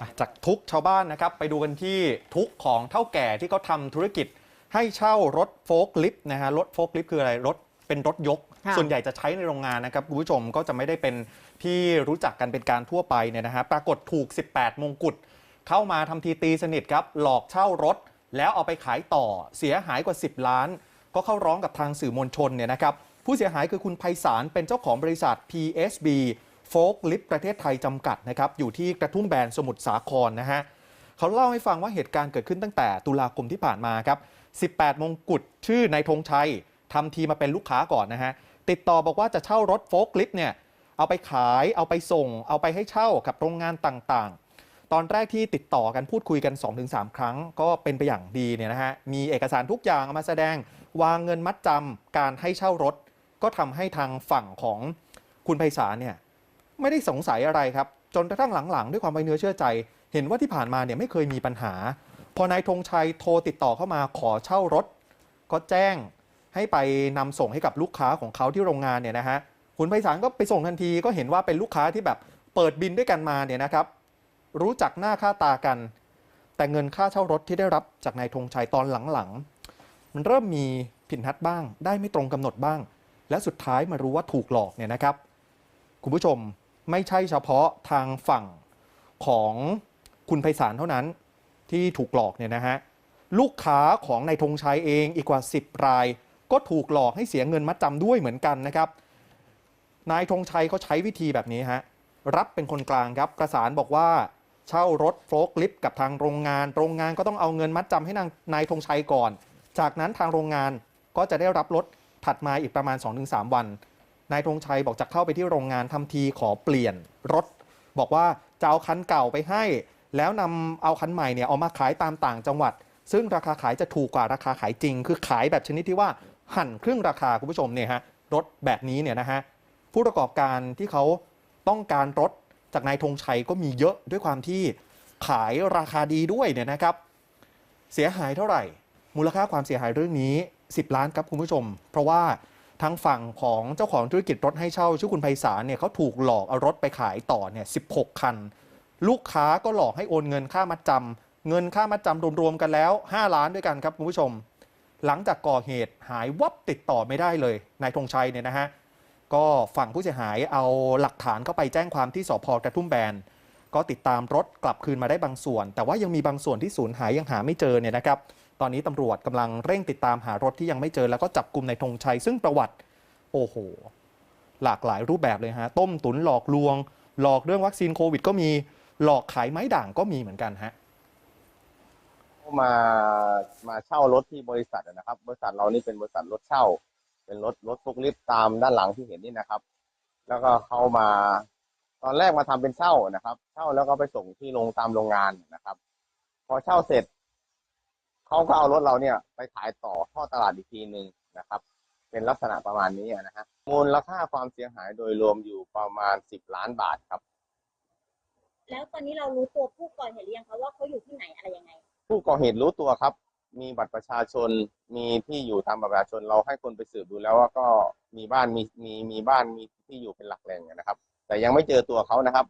อะจากทุกข์ชาวบ้านนะครับ ไปดูกันที่ทุกข์ของเท่าแก่ที่เขาทำธุรกิจ ให้เช่ารถโฟล์คลิฟต์นะฮะรถโฟล์คลิฟต์คืออะไรรถเป็นรถยกค่ะส่วนใหญ่จะใช้ในโรงงานนะครับคุณผู้ชมก็จะไม่ได้เป็นที่รู้จักกันเป็นการทั่วไปเนี่ยนะฮะปรากฏถูก 18 มงกุฎเข้ามาทำทีตีสนิทครับหลอกเช่ารถ แล้วเอาไปขายต่อเสียหายกว่า 10 ล้าน ก็เข้าร้องกับทางสื่อมวลชนเนี่ยนะครับผู้เสียหายคือคุณไพศาลเป็นเจ้าของบริษัท PSB โฟกลิฟประเทศไทยจำกัดนะครับอยู่ที่กระทุ่มแบนสมุทรสาครนะฮะเขาเล่าให้ฟังว่าเหตุการณ์เกิดขึ้นตั้งแต่ตุลาคมที่ผ่านมาครับ 18 มงกุฎชื่อนายธงชัยทำทีมาเป็นลูกค้าก่อนนะฮะติดต่อบอกว่าจะเช่ารถโฟล์ลิฟเนี่ยเอาไปขายเอาไปส่ง เอาไปให้เช่ากับโรงงานต่างๆ ตอนแรกที่ติดต่อกันพูดคุยกัน 2-3 ครั้ง ก็เป็นไปอย่างดีเนี่ยนะฮะมีเอกสารทุกอย่างเอามาแสดงวางเงินมัดจำการให้เช่ารถ ก็ทำให้ทางฝั่งของคุณไพศาลเนี่ย ไม่ได้สงสัยอะไรครับ จนกระทั่งหลังๆ ด้วยความไว้เนื้อเชื่อใจ เห็นว่าที่ผ่านมาเนี่ยไม่เคยมีปัญหา พอนายธงชัยโทรติดต่อเข้ามาขอเช่ารถ ก็แจ้งให้ไปนำส่งให้กับลูกค้าของเขาที่โรงงานเนี่ยนะฮะคุณไพศาลก็ไปส่งทันทีก็เห็นว่าเป็นลูกค้าที่แบบเปิดบินด้วยกันมาเนี่ยนะครับ รู้จักหน้าค่าตากัน แต่เงินค่าเช่ารถที่ได้รับจากนายธงชัยตอนหลังๆมันเริ่มมีผิดนัดบ้าง ได้ไม่ตรงกำหนดบ้าง และสุดท้ายมารู้ว่าถูกหลอกเนี่ยนะครับ คุณผู้ชม ไม่ใช่เฉพาะทางฝั่งของคุณไพศาลเท่านั้นที่ถูกหลอกเนี่ยนะฮะลูกค้าของนายธงชัยเองอีกกว่า 10 ราย ก็ถูกหลอกให้เสียเงินมัดจำด้วยเหมือนกันนะครับนายธงชัยเขาใช้วิธีแบบนี้ฮะรับเป็นคนกลางครับประสานบอกว่าเช่ารถโฟล์คลิฟต์กับทางโรงงาน โรงงานก็ต้องเอาเงินมัดจำให้นางนายธงชัยก่อน จากนั้นทางโรงงานก็จะได้รับรถถัดมาอีกประมาณ 2-3 วัน นายธงชัยบอกจะเข้าไปที่โรงงานทำทีขอเปลี่ยนรถ บอกว่าจะเอาคันเก่าไปให้ แล้วนำเอาคันใหม่เนี่ยเอามาขายตามต่างจังหวัด ซึ่งราคาขายจะถูกกว่าราคาขายจริง คือขายแบบชนิดที่ว่าหั่นครึ่งราคาคุณผู้ชมเนี่ยฮะรถแบบนี้เนี่ยนะฮะผู้ประกอบการที่เขาต้องการรถจากนายธงชัยก็มีเยอะด้วยความที่ขายราคาดีด้วยเนี่ยนะครับ เสียหายเท่าไหร่ มูลค่าความเสียหายเรื่องนี้ 10 ล้านครับคุณผู้ชม เพราะว่า ทางฝั่งของเจ้าของธุรกิจรถให้เช่าชื่อคุณไพศาลเนี่ยเขาถูกหลอกเอารถไปขายต่อเนี่ย16 คัน ลูกค้าก็หลอกให้โอนเงินค่ามัดจำเงินค่ามัดจำรวมๆกันแล้ว 5 ล้านด้วยกันครับคุณผู้ชม หลังจากก่อเหตุหายวับติดต่อไม่ได้เลยนายธงชัยเนี่ยนะฮะก็ฝั่งผู้เสียหายเอาหลักฐานเข้าไปแจ้งความที่สพกระทุ่มแบนก็ติดตามรถกลับคืนมาได้บางส่วน แต่ว่ายังมีบางส่วนที่สูญหายยังหาไม่เจอเนี่ยนะครับ ตอนนี้ตำรวจกำลังเร่งติดตามหารถที่ยังไม่เจอแล้วก็จับกลุ่มในายธงชัย ซึ่งประวัติ โอ้โห หลากหลายรูปแบบเลยฮะ ต้มตุ๋นหลอกลวง หลอกเรื่องวัคซีนโควิด ก็มี หลอกขายไม้ด่างก็มีเหมือนกันฮะมามาเช่ารถที่บริษัทนะครับ บริษัทเรานี่เป็นบริษัทรถเช่า เป็นรถรถฟุกลิฟต์ตามด้านหลังที่เห็นนี่นะครับ แล้วก็เขามาตอนแรกมาทำเป็นเช่านะครับ เช่าแล้วก็ไปส่งที่โรงตามโรงงานนะครับ พอเช่าเสร็จ เขาก็เอารถเราเนี่ยไปขายต่อท่อตลาดอีกทีหนึ่งนะครับ เป็นลักษณะประมาณนี้อะนะฮะมูลค่าความเสียหายโดยรวมอยู่ประมาณสิบล้านบาทครับ แล้วตอนนี้เรารู้ตัวผู้ก่อเหตุหรือยังคะว่าเขาอยู่ที่ไหนอะไรยังไง ผู้ก่อเหตุรู้ตัวครับ มีบัตรประชาชนมีที่อยู่ตามบัตรประชาชนเราให้คนไปสืบดูแล้วว่าก็มีบ้านมีมีมีบ้านมีที่อยู่เป็นหลักแหล่งนะครับ แต่ยังไม่เจอตัวเขานะครับ